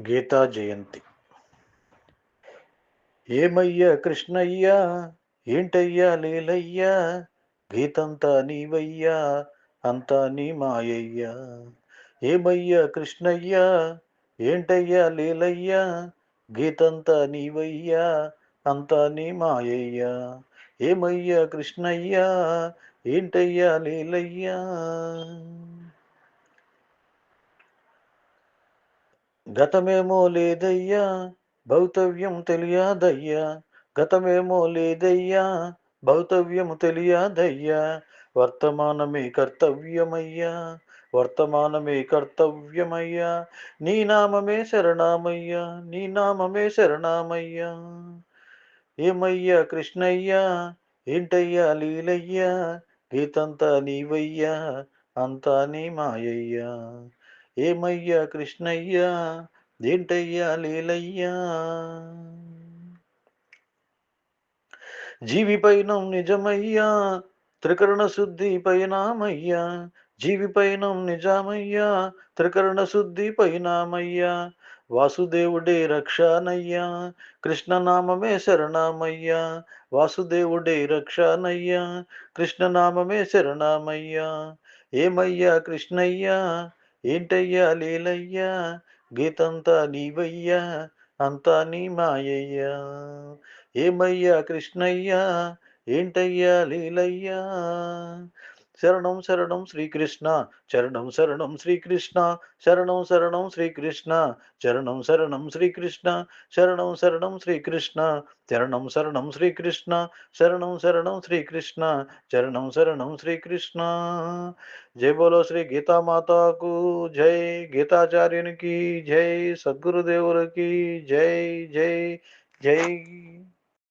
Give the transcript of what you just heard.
గీతా జయంతి. ఏమయ్యా కృష్ణయ్యా? ఏంటయ్యా లీలయ్యా? గీతంతా నీవయ్యా? అంతా నీ మాయయ్యా. ఏమయ్యా కృష్ణయ్యా? ఏంటయ్యా లీలయ్యా? గీతంతా నీవయ్యా? అంతా నీ మాయయ్యా. ఏమయ్యా కృష్ణయ్యా? ఏంటయ్యా లీలయ్యా? గతమేమో లేదయ్యా భౌతవ్యం తెలియదయ్యా. గతమేమో లేదయ్యా భౌతవ్యము తెలియదయ్యా. వర్తమానమే కర్తవ్యమయ్యా వర్తమానమే కర్తవ్యమయ్యా. నీ నామమే శరణామయ్యా నీ నామమే శరణామయ్యా. ఏమయ్యా కృష్ణయ్యా ఏంటయ్యా లీలయ్యా? గీతంతా నీవయ్యా అంతా నీ మాయయ్యా. ఏమయ్యా కృష్ణయ్యా దేంటయ్యా లీలయ్యా? జీవిపైనం నిజమయ్యా త్రికరణ శుద్ధి పైనామయ్యా. జీవిపైనం నిజామయ్యా త్రికరణ శుద్ధి పైనామయ్యా. వాసుదేవుడే రక్షానయ్యా కృష్ణనామమే శరణామయ్యా. వాసుదేవుడే రక్షానయ్యా కృష్ణనామమే శరణామయ్యా. ఏమయ్యా కృష్ణయ్యా ఏంటయ్యా లీలయ్యా? గీతంతా నీవయ్యా అంతా నీ మాయయ్యా. ఏమయ్యా కృష్ణయ్యా? ఏంటయ్యా లీలయ్యా? శరణం శరణం శ్రీకృష్ణ చరణం శరణం శ్రీకృష్ణ శరణం శరణం శ్రీకృష్ణ చరణం శరణం శ్రీకృష్ణ శరణం శరణం శ్రీకృష్ణ చరణం శరణం శ్రీకృష్ణ శరణం శరణం శ్రీకృష్ణ చరణం శరణం శ్రీకృష్ణ. జై బోలో శ్రీ గీతామాతకు జై గీతాచార్యునికి జై సద్గురుదేవులకి జై జై జై.